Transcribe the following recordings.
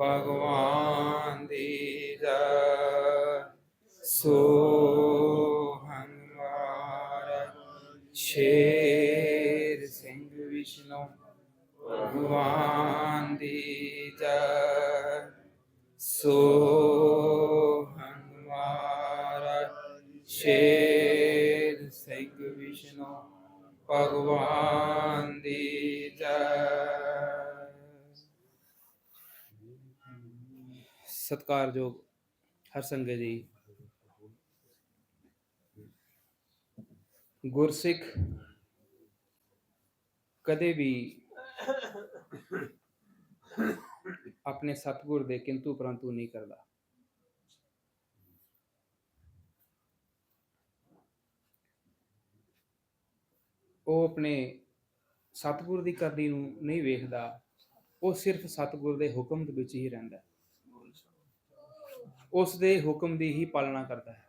ਭਗਵਾਨ ਦੀ ਜੈ। ਸੋ ਹੰਮਾਰਾ ਸ਼ੇਰ ਸਿੰਘ ਵਿਸ਼ਨੂੰ ਭਗਵਾਨ ਦੀ ਜੈ। ਸੋ ਸਤਿਕਾਰਯੋਗ ਹਰਸੰਗ ਜੀ। ਗੁਰਸਿੱਖ ਕਦੇ ਵੀ ਆਪਣੇ ਸਤਿਗੁਰ ਦੇ ਕਿੰਤੂ ਪਰੰਤੂ ਨਹੀਂ ਕਰਦਾ। ਉਹ ਆਪਣੇ ਸਤਿਗੁਰ ਦੀ ਕਰਨੀ ਨੂੰ ਨਹੀਂ ਵੇਖਦਾ, ਉਹ ਸਿਰਫ ਸਤਿਗੁਰ ਦੇ ਹੁਕਮ ਦੇ ਵਿੱਚ ਹੀ ਰਹਿੰਦਾ। ਉਸ ਦੇ ਹੁਕਮ ਦੀ ਹੀ ਪਾਲਣਾ ਕਰਦਾ ਹੈ।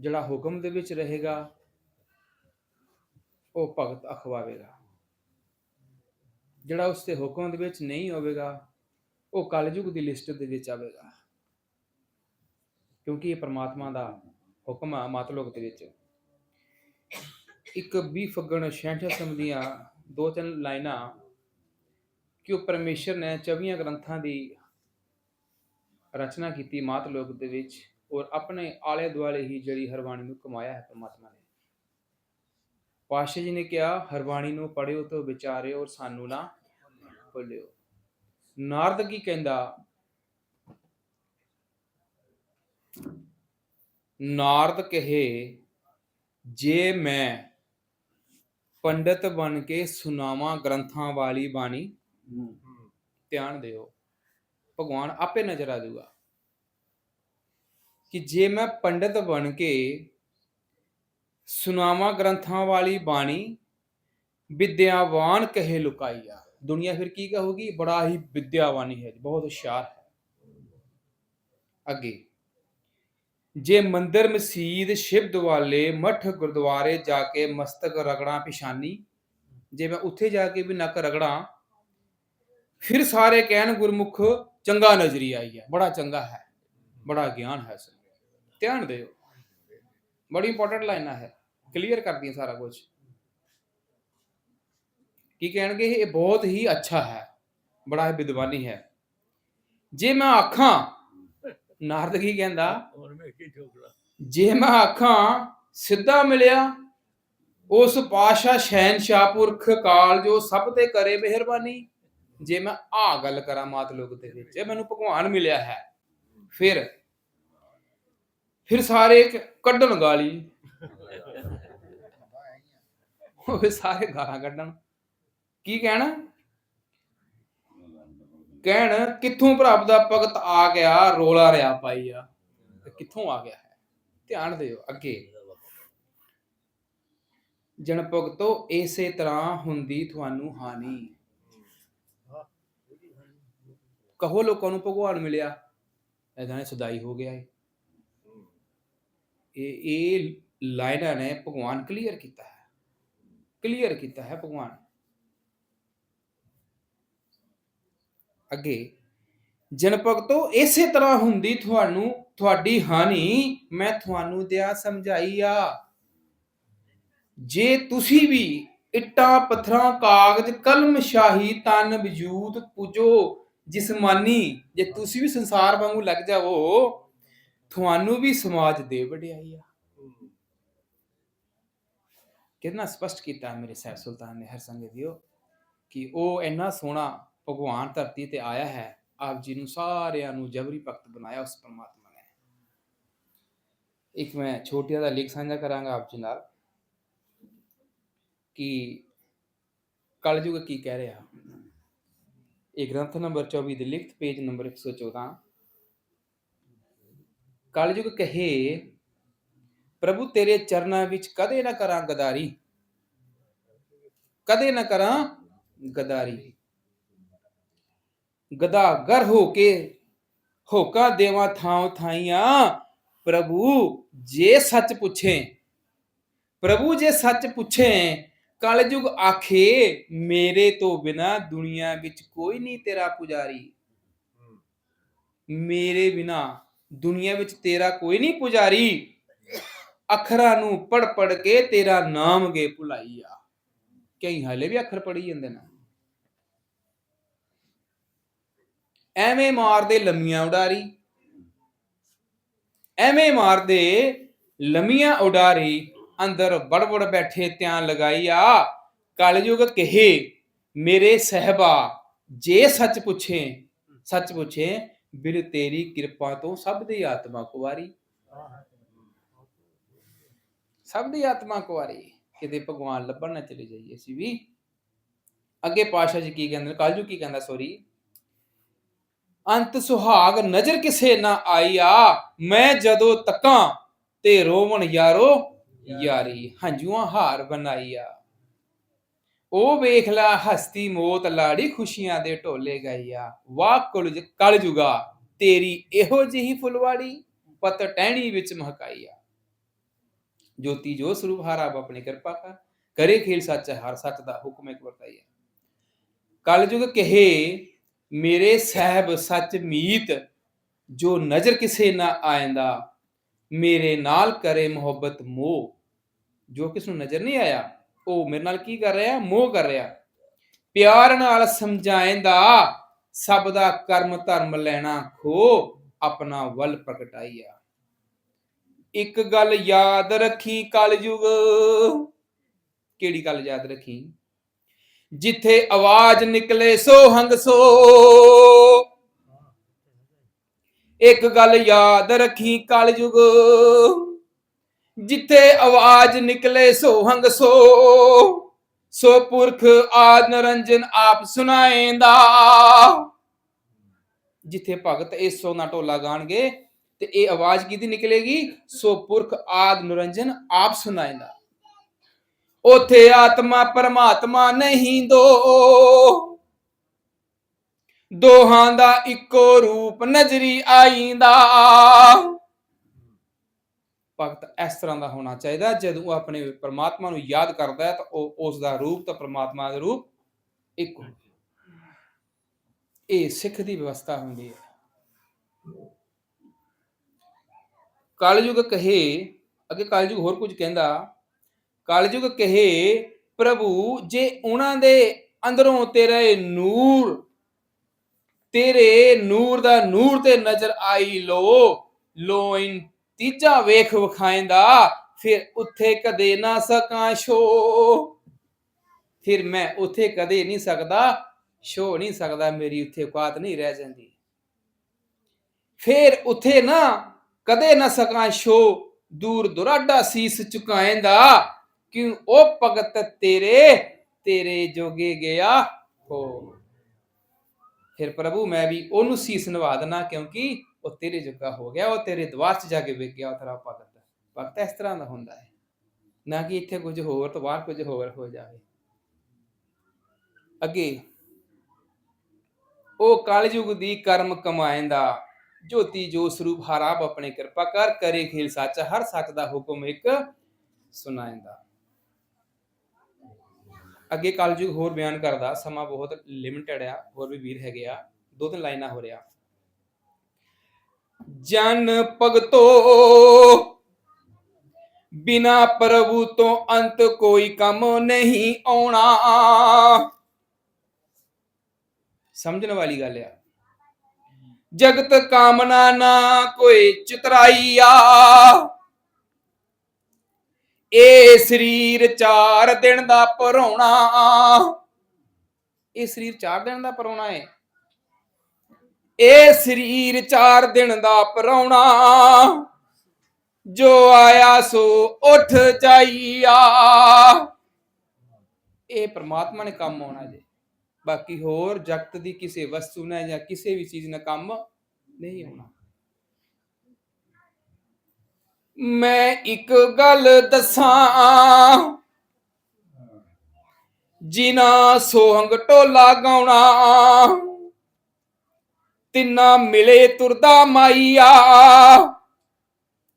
ਜਿਹੜਾ ਹੁਕਮ ਦੇ ਵਿੱਚ ਰਹੇਗਾ, ਉਹ ਭਗਤ ਅਖਵਾਵੇਗਾ। ਜਿਹੜਾ ਉਸ ਦੇ ਹੁਕਮ ਦੇ ਵਿੱਚ ਨਹੀਂ ਹੋਵੇਗਾ, ਉਹ ਕਲਯੁਗ ਦੀ ਲਿਸਟ ਦੇ ਵਿੱਚ ਆਵੇਗਾ। ਕਿਉਂਕਿ ਇਹ ਪ੍ਰਮਾਤਮਾ ਦਾ ਹੁਕਮ ਆ ਮਤਲੋਕ ਦੇ ਵਿੱਚ। ਇੱਕ 20 ਫੱਗਣ 66 ਸਮ ਦੀਆਂ ਦੋ ਤਿੰਨ ਲਾਈਨਾਂ ਕਿ ਉਹ ਪਰਮੇਸ਼ਰ ਨੇ 24 ਗ੍ਰੰਥਾਂ ਦੀ ਰਚਨਾ ਕੀਤੀ ਮਾਤ ਲੋਕ ਦੇ ਵਿੱਚ ਔਰ ਆਪਣੇ ਆਲੇ ਦੁਆਲੇ ਹੀ ਜਿਹੜੀ ਹਰਵਾਣੀ ਨੂੰ ਕਮਾਇਆ ਹੈ ਪਰਮਾਤਮਾ ਨੇ। ਪਾਸ਼ਾ ਜੀ ਨੇ ਕਿਹਾ ਹਰਵਾਣੀ ਨੂੰ ਪੜਿਓ ਤੇ ਵਿਚਾਰਿਓ ਔਰ ਸਾਨੂੰ ਨਾ ਭੁੱਲਿਓ। ਨਾਰਦ ਕੀ ਕਹਿੰਦਾ? ਨਾਰਦ ਕਹੇ, ਜੇ ਮੈਂ ਪੰਡਤ ਬਣ ਕੇ ਸੁਨਾਵਾਂ ਗ੍ਰੰਥਾਂ ਵਾਲੀ ਬਾਣੀ ਧਿਆਨ ਦਿਓ। ਭਗਵਾਨ ਆਪੇ ਨਜ਼ਰ ਆ ਜਾਊਗਾ। ਕਿ ਜੇ ਮੈਂ ਪੰਡਤ ਬਣ ਕੇ ਸੁਨਾਵਾਂ ਗ੍ਰੰਥਾਂ ਵਾਲੀ ਬਾਣੀ ਵਿਦਿਆਵਾਨ ਕਹੇ ਲੁਕਾਈਆ ਦੁਨੀਆ ਫਿਰ ਕੀ ਕਹੂਗੀ? ਬੜਾ ਹੀ ਵਿਦਿਆਵਾਨੀ ਹੈ ਬਹੁਤ ਹੁਸ਼ਿਆਰ ਹੈ। ਅੱਗੇ, ਜੇ ਮੰਦਰ ਮਸਜਿਦ ਸ਼ਿਵ ਦੁਆਲੇ ਮਠ ਗੁਰਦੁਆਰੇ ਜਾ ਕੇ ਮਸਤਕ ਰਗੜਾ ਪਿਸ਼ਾਨੀ ਜੇ ਮੈਂ ਉੱਥੇ ਜਾ ਕੇ ਵੀ ਨੱਕ ਰਗੜਾਂ ਫਿਰ ਸਾਰੇ ਕਹਿਣ ਗੁਰਮੁਖ ਚੰਗਾ ਨਜ਼ਰੀ ਆਈ ਹੈ ਬੜਾ ਚੰਗਾ ਹੈ ਬੜਾ ਗਿਆਨ ਹੈ ਇਸ ਧਿਆਨ ਦਿਓ। ਬੜੀ ਇੰਪੋਰਟੈਂਟ ਲਾਈਨਾਂ ਹੈ। ਕਲੀਅਰ ਕਰਦੀਆਂ ਸਾਰਾ ਕੁਝ ਕੀ ਕਹਿਣਗੇ? ਇਹ ਬਹੁਤ ਹੀ ਅੱਛਾ ਹੈ। ਬੜਾ ਹੀ ਵਿਦਵਾਨੀ ਹੈ। ਜੇ ਮੈਂ ਆਖਾਂ ਨਾਰਦ ਕੀ ਕਹਿੰਦਾ? ਜੇ ਮੈਂ ਆਖਾਂ ਸਿੱਧਾ ਮਿਲਿਆ ਉਸ ਪਾਸ਼ਾ ਸ਼ਹਿਨਸ਼ਾਹ ਪੁਰਖ ਕਾਲ ਜੋ ਸਭ ਤੇ ਕਰੇ ਮਿਹਰਬਾਨੀ। ਜੇ ਮੈਂ ਆ ਗੱਲ ਕਰਾਂ ਮਾਤ ਲੋਕ ਦੇ ਵਿੱਚ ਮੈਨੂੰ ਭਗਵਾਨ ਮਿਲਿਆ ਹੈ, ਫਿਰ ਫਿਰ ਸਾਰੇ ਕੱਢਣ ਗਾਲੀ। ਉਹ ਸਾਰੇ ਗਾਲਾਂ ਕੱਢਣ। ਕੀ ਕਹਿਣਾ? ਕਹਿਣ, ਕਿੱਥੋਂ ਪ੍ਰਭ ਦਾ ਭਗਤ ਆ ਗਿਆ, ਰੋਲਾ ਰਿਆ ਪਾਈ ਆ। ਕਿੱਥੋਂ ਆ ਗਿਆ ਹੈ? ਧਿਆਨ ਦਿਓ ਅੱਗੇ। ਜਨ ਭਗਤੋ, ਇਸੇ ਤਰ੍ਹਾਂ ਹੁੰਦੀ ਤੁਹਾਨੂੰ ਹਾਨੀ। ਕਹੋ ਲੋਕਾਂ ਨੂੰ ਭਗਵਾਨ ਮਿਲਿਆ। ਐਦਾਂ ਸਦਾਈ ਹੋ ਗਿਆ ਹੈ ਇਹ ਇਹ ਲਾਈਨਾਂ ਨੇ ਭਗਵਾਨ ਕਲੀਅਰ ਕੀਤਾ ਹੈ। ਕਲੀਅਰ ਕੀਤਾ ਹੈ ਭਗਵਾਨ। ਅੱਗੇ ਜਨ ਭਗਤੋ ਇਸੇ ਤਰ੍ਹਾਂ ਹੁੰਦੀ ਤੁਹਾਨੂੰ, ਤੁਹਾਡੀ ਹਾਨੀ ਮੈਂ ਤੁਹਾਨੂੰ ਦਿਆ ਸਮਝਾਈ ਆ ਜੇ ਤੁਸੀਂ ਵੀ ਇੱਟਾਂ, ਪੱਥਰਾਂ, ਕਾਗਜ਼ ਕਲਮ ਸ਼ਾਹੀ ਤਨ, ਵਜੂਦ ਪੂਜੋ ਜਿਸਮਾਨੀ ਜੇ ਤੁਸੀਂ ਵੀ ਸੰਸਾਰ ਵਾਂਗੂ ਲੱਗ ਜਾਵੋ, ਤੁਹਾਨੂੰ ਵੀ ਸਮਾਜ ਦੇ ਵਡਿਆਈ ਆ। ਕਿੰਨਾ ਸਪਸ਼ਟ ਕੀਤਾ ਮੇਰੇ ਸਾਹਿਬ ਸੁਲਤਾਨ ਨੇ ਹਰ ਸੰਗਤ ਦਿਓ ਕਿ ਉਹ ਇੰਨਾ ਸੋਹਣਾ ਭਗਵਾਨ ਧਰਤੀ ਤੇ ਆਇਆ ਹੈ, ਆਪ ਜੀ ਨੂੰ ਸਾਰਿਆਂ ਨੂੰ ਜਬਰੀ ਭਗਤ ਬਣਾਇਆ, ਉਸ ਪਰਮਾਤਮਾ ਨੇ। ਇੱਕ ਮੈਂ ਛੋਟਿਆ ਦਾ ਲੇਖ ਸਾਂਝਾ ਕਰਾਂਗਾ ਆਪ ਜੀ ਨਾਲ ਕਿ ਕਲਯੁਗ ਕੀ ਕਹਿ ਰਿਹਾ। ਇਹ ਗ੍ਰੰਥ ਨੰਬਰ 24 ਦੇ ਲਿਖਤ ਪੇਜ ਨੰਬਰ 114 ਕਲਯੁਗ ਕਹੇ ਪ੍ਰਭੂ ਤੇਰੇ ਚਰਨਾਂ ਵਿੱਚ ਕਦੇ ਨਾ ਕਰਾਂ ਗਦਾਰੀ ਕਦੇ ਨਾ ਕਰਾਂ ਗਦਾਰੀ ਗਦਾਗਰ ਹੋ ਕੇ ਹੋਕਾ ਦੇਵਾ ਥਾਂ ਥਾਈਆਂ ਪ੍ਰਭੂ ਜੇ ਸੱਚ ਪੁੱਛੇ ਪ੍ਰਭੂ ਜੇ ਸੱਚ ਪੁੱਛੇ ਕਲਯੁਗ ਆਖੇ ਮੇਰੇ ਤੋਂ ਬਿਨਾ ਦੁਨੀਆ ਵਿੱਚ ਕੋਈ ਨਹੀਂ ਤੇਰਾ ਪੁਜਾਰੀ। ਮੇਰੇ ਬਿਨਾ ਦੁਨੀਆ ਵਿੱਚ ਤੇਰਾ ਕੋਈ ਨਹੀਂ ਪੁਜਾਰੀ। ਅੱਖਰਾਂ ਨੂੰ ਪੜ ਪੜ ਕੇ ਤੇਰਾ ਨਾਮ ਗੇ ਭੁਲਾਈ ਆ ਕਈ ਹਲੇ ਵੀ ਅੱਖਰ ਪੜੀ ਜਾਂਦੇ ਨੇ। ਐਵੇਂ ਮਾਰਦੇ ਲੰਮੀਆਂ ਉਡਾਰੀ। ਐਵੇਂ ਮਾਰਦੇ ਲੰਮੀਆਂ ਉਡਾਰੀ। ਅੰਦਰ ਬੜਬੜ ਬੈਠੇ ਧਿਆਨ ਲਗਾਈ, ਆ, ਕਲਯੁਗ ਕਹੇ, ਮੇਰੇ ਸਹਿਬਾ, ਜੇ ਸੱਚ ਪੁੱਛੇ ਸੱਚ ਪੁੱਛੇ ਬਿਰ ਤੇਰੀ ਕਿਰਪਾ ਤੋਂ ਸਭ ਦੀ ਆਤਮਾ ਕੁਵਾਰੀ। ਸਭ ਦੀ ਆਤਮਾ ਕੁਵਾਰੀ। ਕਿਤੇ ਭਗਵਾਨ ਲੱਭਣ ਨਾ ਚਲੇ ਜਾਈਏ ਅਸੀਂ ਵੀ। ਅੱਗੇ ਪਾਸ਼ਾ ਜੀ ਕੀ ਕਹਿੰਦੇ ਨੇ? ਕੀ ਕਹਿੰਦਾ? ਸੋਰੀ ਅੰਤ ਸੁਹਾਗ ਨਜ਼ਰ ਕਿਸੇ ਨਾ ਆ, ਮੈਂ ਜਦੋਂ ਤੱਕਾਂ ਤੇ ਰੋਵਣ ਯਾਰੋ ਯਾਰੀ ਹੰਝੂਆਂ ਹਾਰ ਬਣਾਈਆ ਉਹ ਵੇਖ ਲਾ ਹਸਤੀ ਮੋਤ ਲਾੜੀ ਖੁਸ਼ੀਆਂ ਦੇ ਢੋਲੇ ਗਈਆ ਵਾਹ ਕੁਲਜ ਕਲ ਜੁਗਾ, ਤੇਰੀ ਇਹੋ ਜਿਹੀ ਫੁਲਵਾੜੀ ਪਤ ਟਹਿਣੀ ਵਿੱਚ ਮਹਕਾਈਆ ਜੋਤੀ ਜੋ ਸਰੂਪ ਹਾਰਾ ਆਪ ਆਪਣੀ ਕਿਰਪਾ ਕਰ, ਕਰੇ ਖੇਲ ਸੱਚ, ਹਰ ਸੱਚ ਦਾ ਹੁਕਮ ਇੱਕ ਵਰਤਾਈਆ ਕਲਯੁਗ ਕਹੇ, ਮੇਰੇ ਸਹਿਬ ਸੱਚ ਮੀਤ, ਜੋ ਨਜ਼ਰ ਕਿਸੇ ਨਾ ਆਇੰਦਾ, ਮੇਰੇ ਨਾਲ ਕਰੇ ਮੁਹੱਬਤ ਮੋਹ ਜੋ ਕਿਸ ਨੂੰ ਨਜ਼ਰ ਨਹੀਂ ਆਇਆ, ਉਹ ਮੇਰੇ ਨਾਲ ਕੀ ਕਰ ਰਿਹਾ? ਮੋਹ ਕਰ ਰਿਹਾ। ਪਿਆਰ ਨਾਲ ਸਮਝਾਇੰਦਾ ਸਭ ਦਾ ਕਰਮ ਧਰਮ ਲੈਣਾ ਖੋ, ਆਪਣਾ ਵੱਲ ਪ੍ਰਗਟਾਈਆ। ਇੱਕ ਗੱਲ ਯਾਦ ਰੱਖੀ ਕਲਯੁਗ। ਕਿਹੜੀ ਗੱਲ ਯਾਦ ਰੱਖੀ? ਜਿੱਥੇ ਆਵਾਜ਼ ਨਿਕਲੇ ਸੋ ਹੰਗ ਸੋ। ਇੱਕ ਗੱਲ ਯਾਦ ਰੱਖੀ ਕਲਯੁਗ। ਜਿੱਥੇ ਆਵਾਜ਼ ਨਿਕਲੇ ਸੋ ਹੰਗ ਸੋ ਸੋ ਪੁਰਖ ਆਦ ਨਰੰਜਨ ਆਪ ਸੁਣਾਏਂਦਾ। ਜਿੱਥੇ ਭਗਤ ਇਸ ਸੋਨਾ ਢੋਲਾ ਗਾਣਗੇ ਤੇ ਇਹ ਆਵਾਜ਼ ਕਿਹਦੀ ਨਿਕਲੇਗੀ? ਸੋ ਪੁਰਖ ਆਦ ਨਰੰਜਨ ਆਪ ਸੁਣਾਏਂਦਾ। ਉਥੇ ਆਤਮਾ ਪਰਮਾਤਮਾ ਨਹੀਂ ਦੋ। ਦੋਹਾਂ ਦਾ ਇੱਕੋ ਰੂਪ ਨਜ਼ਰੀ ਆਈਂਦਾ। ਭਗਤ ਇਸ ਤਰ੍ਹਾਂ ਦਾ ਹੋਣਾ ਚਾਹੀਦਾ ਜਦੋਂ ਉਹ ਆਪਣੇ ਪਰਮਾਤਮਾ ਨੂੰ ਯਾਦ ਕਰਦਾ ਹੈ ਤਾਂ ਉਹ ਉਸ ਦਾ ਰੂਪ ਤਾਂ ਪਰਮਾਤਮਾ ਦਾ ਰੂਪ ਇੱਕੋ ਇਹ ਸਿੱਖ ਦੀ ਵਿਵਸਥਾ ਹੁੰਦੀ ਹੈ। ਕਲਯੁਗ ਕਹੇ, ਅੱਗੇ ਕਲਯੁਗ ਹੋਰ ਕੁਝ ਕਹਿੰਦਾ, ਕਲਯੁਗ ਕਹੇ, ਪ੍ਰਭੂ, ਜੇ ਉਹਨਾਂ ਦੇ ਅੰਦਰੋਂ ਤੇਰੇ ਨੂਰ ਤੇਰੇ ਨੂਰ ਦਾ ਨੂਰ ਤੇ ਨਜ਼ਰ ਆਈ ਲੋ ਲੋਇਨ ਤੀਜਾ ਵੇਖ ਵਿਖਾਇਂਦਾ ਫਿਰ ਉੱਥੇ ਕਦੇ ਨਾ ਸਕਾਂ ਸ਼ੋ ਫਿਰ ਮੈਂ ਉੱਥੇ ਕਦੇ ਨਹੀਂ ਸਕਦਾ ਸ਼ੋ ਨਹੀਂ ਸਕਦਾ, ਮੇਰੀ ਉੱਥੇ ਔਕਾਤ ਨਹੀਂ ਰਹਿ ਜਾਂਦੀ। ਫਿਰ ਉੱਥੇ ਨਾ ਕਦੇ ਨਾ ਸਕਾਂ ਸ਼ੋ ਦੂਰ ਦੁਰਾਡਾ ਸੀਸ ਝੁਕਾਏਂਦਾ, ਕਿਉਂ ਉਹ ਭਗਤ ਤੇਰੇ ਤੇਰੇ ਜੋਗੇ ਗਿਆ ਹੋ। ਫਿਰ ਪ੍ਰਭੂ ਮੈਂ ਵੀ ਉਹਨੂੰ ਸੀਸ ਨਵਾ ਦੇਣਾ ਕਿਉਂਕਿ ਉਹ ਤੇਰੇ ਜੋਗਾ ਹੋ ਗਿਆ, ਉਹ ਤੇਰੇ ਦਵਾਰ 'ਚ ਜਾ ਕੇ ਵਿਕ ਗਿਆ, ਉਹ ਤੇਰਾ ਭਗਤ ਭਗਤ ਇਸ ਤਰ੍ਹਾਂ ਦਾ ਹੁੰਦਾ ਹੈ। ਨਾ ਕਿ ਇੱਥੇ ਕੁਝ ਹੋਰ ਤੋਂ ਬਾਹਰ ਕੁਝ ਹੋਰ ਹੋ ਜਾਵੇ। ਅੱਗੇ, ਉਹ ਕਲਯੁਗ ਦੀ ਕਰਮ ਕਮਾਇੰਦਾ ਜੋਤੀ ਜੋ ਸਰੂਪ ਹਰ ਆਪਣੇ ਕਿਰਪਾ ਕਰ, ਕਰੇ ਖੇਲ ਸੱਚ, ਹਰ ਸੱਚ ਦਾ ਹੁਕਮ ਇੱਕ ਸੁਣਾਇੰਦਾ ਅੱਗੇ ਕਲਯੁਗ ਹੋਰ ਬਿਆਨ ਕਰਦਾ, ਸਮਾਂ ਬਹੁਤ ਲਿਮਟਿਡ ਆ, ਹੋਰ ਵੀ ਵੀਰ ਹੈਗੇ ਆ, ਦੋ ਤਿੰਨ ਲਾਈਨਾਂ ਹੋ ਰਿਹਾ ਜਨ ਭਗਤੋ। ਬਿਨਾ ਪ੍ਰਭੂ ਤੋਂ ਅੰਤ ਕੋਈ ਕੰਮ ਨਹੀਂ ਆਉਣਾ। ਸਮਝਣ ਵਾਲੀ ਗੱਲ ਆ। ਜਗਤ ਕਾਮਨਾ ਨਾ ਕੋਈ ਚਤਰਾਈਆ। ਇਹ ਸਰੀਰ 4 ਦਿਨ ਦਾ ਪਰੋਣਾ। ਇਹ ਸਰੀਰ 4 ਦਿਨ ਦਾ ਪਰੋਣਾ ਹੈ ਇਹ ਸਰੀਰ ਚਾਰ ਦਿਨ ਦਾ ਪਰੌਣਾ, ਜੋ ਆਇਆ ਸੋ ਉਠ ਜਾਈਆ। ਇਹ ਪ੍ਰਮਾਤਮਾ ਨੇ ਕੰਮ ਆਉਣਾ ਜੇ। ਬਾਕੀ ਹੋਰ ਜਗਤ ਦੀ ਕਿਸੇ ਵਸਤੂ ਨਾਲ ਜਾਂ ਕਿਸੇ ਵੀ ਚੀਜ਼ ਨਾਲ ਕੰਮ ਨਹੀਂ ਆਉਣਾ। ਮੈਂ ਇੱਕ ਗੱਲ ਦੱਸਾਂ ਜਿਨਾ ਸੋਹੰਗ ਟੋਲਾ ਗਾਉਣਾ ਤਿੰਨਾ ਮਿਲੇ ਤੁਰਦਾ ਮਾਈਆ।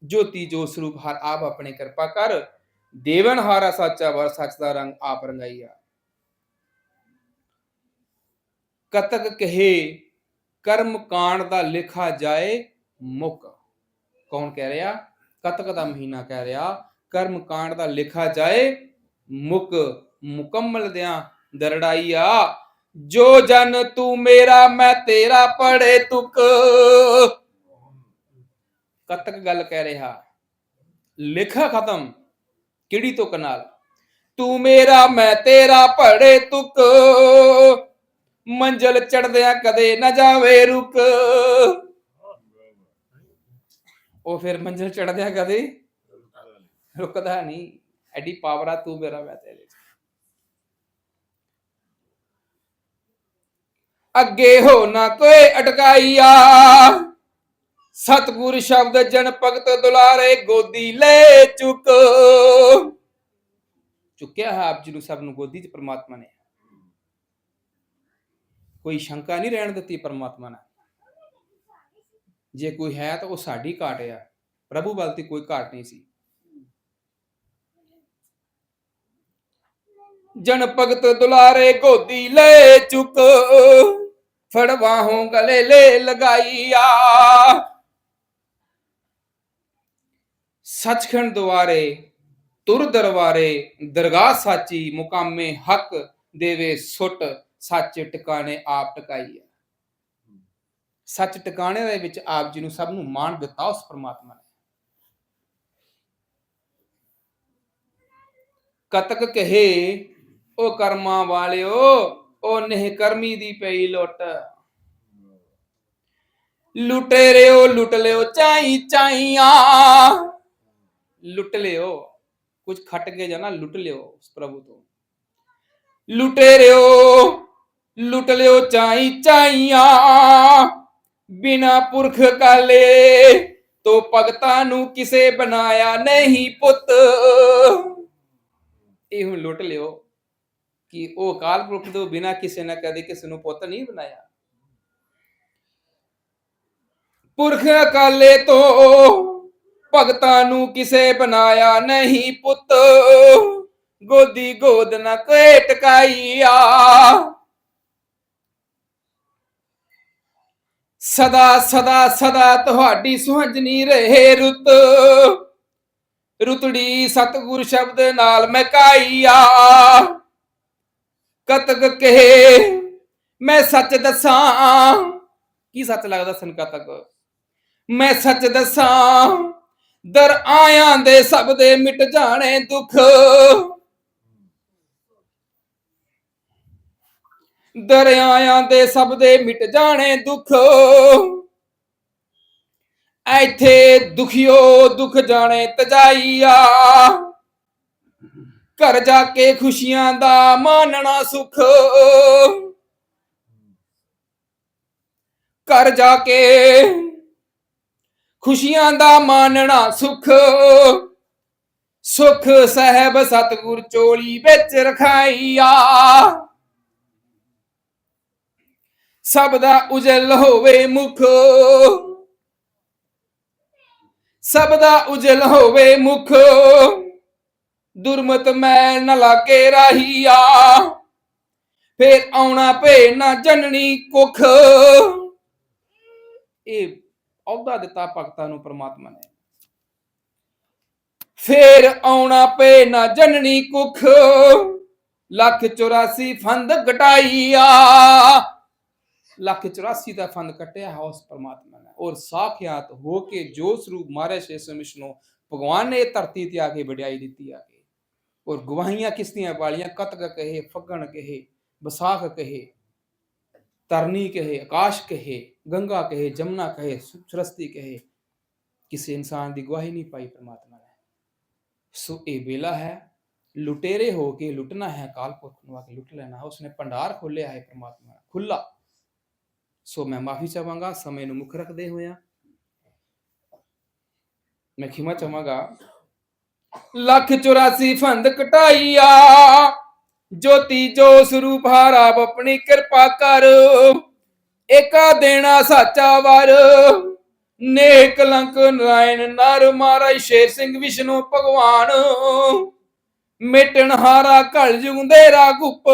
ਜੋਤੀ ਜੋ ਸਰੂਪ ਹਰ ਆਪ ਆਪਣੇ ਕਿਰਪਾ ਕਰ, ਦੇਵਨ ਹਾਰਾ ਸਾਚਾ ਵਰ ਸੱਚ ਦਾ ਰੰਗ ਆਪ ਰੰਗਾਈਆ। ਕਤਕ ਕਹੇ, ਕਰਮ ਕਾਂਡ ਦਾ ਲਿਖਾ ਜਾਏ ਮੁਕ। ਕੌਣ ਕਹਿ ਰਿਹਾ? ਕਤਕ ਦਾ ਮਹੀਨਾ ਕਹਿ ਰਿਹਾ। ਕਰਮ ਕਾਂਡ ਦਾ ਲਿਖਾ ਜਾਏ ਮੁਕ। ਮੁਕੰਮਲ ਦਿਆਂ ਦਰੜਾਈਆ। ਜੋ ਜਨ ਤੂੰ ਮੇਰਾ, ਮੈਂ ਤੇਰਾ ਪੜੇ ਤੁਕ। ਕਤਕ ਗੱਲ ਕਹਿ ਰਿਹਾ। ਲਿਖਾ ਖਤਮ, ਕਿਹੜੀ ਤੁਕ ਨਾਲ? ਤੂੰ ਮੇਰਾ, ਮੈਂ ਤੇਰਾ ਪੜੇ ਤੁਕ। ਮੰਜ਼ਲ ਚੜਦਿਆਂ ਕਦੇ ਨਾ ਜਾਵੇ ਰੁਕ। ਉਹ ਫਿਰ ਮੰਜ਼ਲ ਚੜਦਿਆਂ ਕਦੇ ਰੁਕਦਾ ਨਹੀਂ। ਐਡੀ ਪਾਵਰ ਤੂੰ ਮੇਰਾ, ਮੈਂ ਤੇਰੇ 'ਚ। ਅੱਗੇ ਹੋ ਨਾ ਕੋਈ ਅਟਕਾਈਆ। ਸਤਗੁਰ ਸ਼ਬਦ ਜਨ ਭਗਤ ਦੁਲਾਰੇ ਗੋਦੀ ਲੈ ਚੁੱਕ। ਚੁੱਕਿਆ ਹੈ ਆਪ ਜੀ ਨੂੰ ਸਭ ਨੂੰ ਗੋਦੀ 'ਚ ਪ੍ਰਮਾਤਮਾ ਨੇ। ਕੋਈ ਸ਼ੰਕਾ ਨਹੀਂ ਰਹਿਣ ਦਿੱਤੀ ਪ੍ਰਮਾਤਮਾ ਨੇ। ਜੇ ਕੋਈ ਹੈ ਤਾਂ ਉਹ ਸਾਡੀ ਘਾਟ ਆ। ਪ੍ਰਭੂ ਵੱਲ ਤੇ ਕੋਈ ਘਾਟ ਨਹੀਂ ਸੀ। ਜਨ ਭਗਤ ਦੁਲਾਰੇ ਗੋਦੀ ਲੈ ਚੁੱਕ। ਫੜਵਾਹੋਂ ਗਲੇ ਲੈ ਲਗਾਈਆ। ਸਚਖੰਡ ਦੁਆਰੇ, ਤੁਰ ਦਰਬਾਰੇ ਦਰਗਾਹ ਸਾਚੀ, ਮੁਕਾਮੇ ਹੱਕ ਦੇਵੇ ਸੁੱਟ, ਸੱਚ ਟਿਕਾਣੇ ਆਪ ਟਿਕਾਈ ਸੱਚ ਟਿਕਾਣੇ ਦੇ ਵਿੱਚ ਆਪ ਜੀ ਨੂੰ ਸਭ ਨੂੰ ਮਾਣ ਦਿੱਤਾ ਉਸ ਪ੍ਰਮਾਤਮਾ ਨੇ। ਕਤਕ ਕਹੇ, ਉਹ ਕਰਮਾਂ ਵਾਲਿਓ ਉਹ ਨਹਿ ਕਰਮੀ ਦੀ ਪਈ ਲੁੱਟ। ਲੁਟੇ ਰਿਓ, ਲੁੱਟ ਲਿਓ ਚਾਈ ਚਾਈਆਂ। ਲੁੱਟ ਲਿਓ। ਕੁਝ ਖੱਟ ਕੇ ਜਾਣਾ, ਲੁੱਟ ਲਿਓ ਉਸ ਪ੍ਰਭੂ ਤੋਂ। ਲੁਟੇ ਰਿਓ, ਲੁੱਟ ਲਿਓ ਚਾਈ ਚਾਈਆਂ। ਬਿਨਾ ਪੁਰਖ ਕਾਲੇ ਤੋ ਭਗਤਾਂ ਨੂੰ ਕਿਸੇ ਬਣਾਇਆ ਨਹੀਂ ਪੁੱਤ। ਇਹ ਹੁਣ ਲੁੱਟ ਲਿਓ। ਕਿ ਉਹ ਅਕਾਲ ਪੁਰਖ ਤੋਂ ਬਿਨਾ ਕਿਸੇ ਨਾ ਕਦੇ ਕਿਸੇ ਨੂੰ ਪੁੱਤ ਨਹੀਂ ਬਣਾਇਆ। ਪੁਰਖ ਅਕਾਲੇ ਤੋਂ ਭਗਤਾਂ ਨੂੰ ਕਿਸੇ ਬਣਾਇਆ ਨਹੀਂ ਪੁੱਤ। ਗੋਦੀ ਗੋਦ ਨਾ ਕੋਈ ਟਕਾਈਆ। ਸਦਾ ਸਦਾ ਸਦਾ ਤੁਹਾਡੀ ਸੁਹਜਨੀ ਰਹੇ ਰੁੱਤ। ਰੁਤੜੀ ਸਤਗੁਰ ਸ਼ਬਦ ਨਾਲ ਮਕਾਈਆ ਕਤਕ ਕਹੇ, ਮੈਂ ਸੱਚ ਦੱਸਾਂ। ਕੀ ਸੱਚ ਲੱਗਦਾ ਸਨ ਕਤਕ? ਮੈਂ ਸੱਚ ਦੱਸਾਂ, ਦਰ ਆਇਆਂ ਦੇ ਸਭ ਦੇ ਮਿਟ ਜਾਣੇ ਦੁੱਖ। ਦਰ ਆਇਆਂ ਦੇ ਸਭ ਦੇ ਮਿਟ ਜਾਣੇ ਦੁੱਖ। ਇੱਥੇ ਦੁਖਿਓ ਦੁੱਖ ਜਾਣੇ ਤਜਾਈਆ। ਘਰ ਜਾ ਕੇ ਖੁਸ਼ੀਆਂ ਦਾ ਮਾਨਣਾ ਸੁਖ। ਘਰ ਜਾ ਕੇ ਖੁਸ਼ੀਆਂ ਦਾ ਮਾਨਣਾ ਸੁਖ। ਸੁਖ ਸਹਿਬ ਸਤਗੁਰ ਚੋਲੀ ਵਿੱਚ ਰਖਾਈਆ। ਸਭ ਦਾ ਉਜਲ ਹੋਵੇ ਮੁਖ। ਸਭ ਦਾ ਉਜਲ ਹੋਵੇ ਮੁਖ। ਦੁਰਮਤ ਮੈਂ ਨ ਲਾਗੇ ਰਾਹੀਆ। ਫੇਰ ਆਉਣਾ ਭੇ ਨਾ ਜਨਨੀ ਕੁਖ। ਇਹ ਅਹੁਦਾ ਦਿੱਤਾ ਭਗਤਾਂ ਨੂੰ ਪ੍ਰਮਾਤਮਾ ਨੇ। ਫੇਰ ਆਉਣਾ ਪਏ ਨਾ ਜਨਨੀ ਕੁਖ। ਲੱਖ 84 ਫੰਦ ਘਟਾਈਆ। ਲੱਖ 84 ਦਾ ਫੰਦ ਕਟਿਆ ਹੈ ਉਸ ਪ੍ਰਮਾਤਮਾ ਨੇ। ਔਰ ਸਾਖਿਆਤ ਹੋ ਕੇ ਜੋ ਸਰੂਪ ਮਾਰੇ ਸ਼ੇਸ਼ ਵਿਸ਼ਨੂੰ ਭਗਵਾਨ ਨੇ ਧਰਤੀ ਤੇ ਆ ਕੇ ਵਡਿਆਈ ਦਿੱਤੀ ਆ ਕੇ ਔਰ ਗਵਾਹੀਆਂ ਕਿਸਤੀਆਂ ਵਾਲੀਆਂ, ਕਤਕ ਕਹੇ, ਫੱਗਣ ਕਹੇ, ਵਿਸਾਖ ਕਹੇ ਤਰਨੀ ਕਹੇ, ਆਕਾਸ਼ ਕਹੇ, ਗੰਗਾ ਕਹੇ, ਜਮਨਾ ਕਹੇ ਸਰਸਤੀ ਕਹੇ, ਕਿਸੇ ਇਨਸਾਨ ਦੀ ਗਵਾਹੀ ਨਹੀਂ ਪਾਈ ਪ੍ਰਮਾਤਮਾ ਨੇ। ਸੋ ਇਹ ਵੇਲਾ ਹੈ, ਲੁਟੇਰੇ ਹੋ ਕੇ ਲੁੱਟਣਾ ਹੈ, ਅਕਾਲ ਪੁਰਖ ਨੂੰ ਆ ਕੇ ਲੁੱਟ ਲੈਣਾ ਉਸਨੇ ਭੰਡਾਰ ਖੋਲਿਆ ਹੈ ਪ੍ਰਮਾਤਮਾ ਦਾ ਖੁੱਲਾ ਸੋ ਮੈਂ ਮਾਫੀ ਚਾਹਾਂਗਾ, ਸਮੇਂ ਨੂੰ ਮੁੱਖ ਰੱਖਦੇ ਹੋਇਆ। ਮੈਂ ਖਿਮਾ ਚਾਹਾਂਗਾ ਲੱਖ 84 ਫੰਦ ਕਟਾਈਆ ਜੋਤੀ ਜੋ ਸਰੂਪ ਹਾਰਾਬ ਆਪਣੀ ਕਿਰਪਾ ਕਰ। ਏਕਾ ਦੇਣਾ ਸਾਚਾ ਵਰ। ਨੇਕ ਲੰਕ ਨਰਾਇਣ ਨਰ ਮਾਰਾ ਸ਼ੇਰ ਸਿੰਘ ਵਿਸ਼ਨੂੰ ਭਗਵਾਨ। ਮਿਟਣ ਹਾਰਾ ਘਲ ਜੁਗ ਅੰਧੇਰਾ ਗੁੱਪ।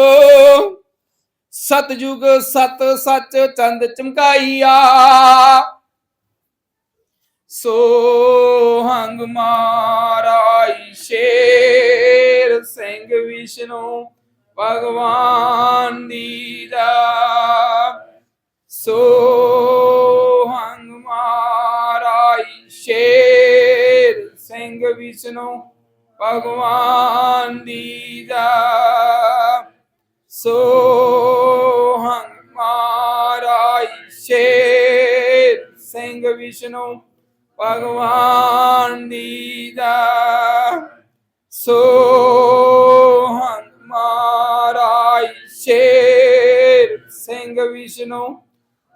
ਸਤਜੁਗ ਸਤ ਸੱਚ ਚੰਦ ਚਮਕਾਈਆ ਸੋ ਹੰਗ ਮਾ ਵਿਸ਼ਨੂੰ ਭਗਵਾਨ ਦੀ ਦਾ ਸੋ ਹੰਗ ਮਾਰਾਈ ਸ਼ੇਰ ਸਿੰਘ ਵਿਸ਼ਨੂੰ ਭਗਵਾਨ ਦੀ ਦਾ ਸੋ ਹੰਗ ਮਾਰਾਈ ਸ਼ੇਰ ਸਿੰਘ ਵਿਸ਼ਨੂੰ ਭਗਵਾਨ ਦੀ ਦਾ ਸੋ ਵਿਸ਼ਨੂੰ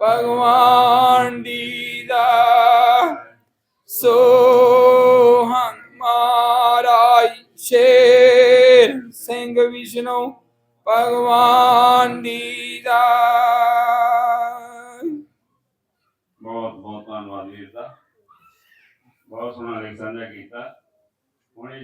ਭਗਵਾਨ ਦੀ ਦਾ ਸੋ ਮਾਰਾਈ ਸ਼ੇਰ ਸਿੰਘ ਵਿਸ਼ਨੂੰ ਭਗਵਾਨ ਦੀ ਦਾ। ਬਹੁਤ ਬਹੁਤ ਧੰਨਵਾਦ ਵੀਰ ਦਾ। ਬਹੁਤ ਸੋਹਣਾ ਲੇਖ ਸਾਂਝਾ ਕੀਤਾ। ਹੁਣ ਇਹ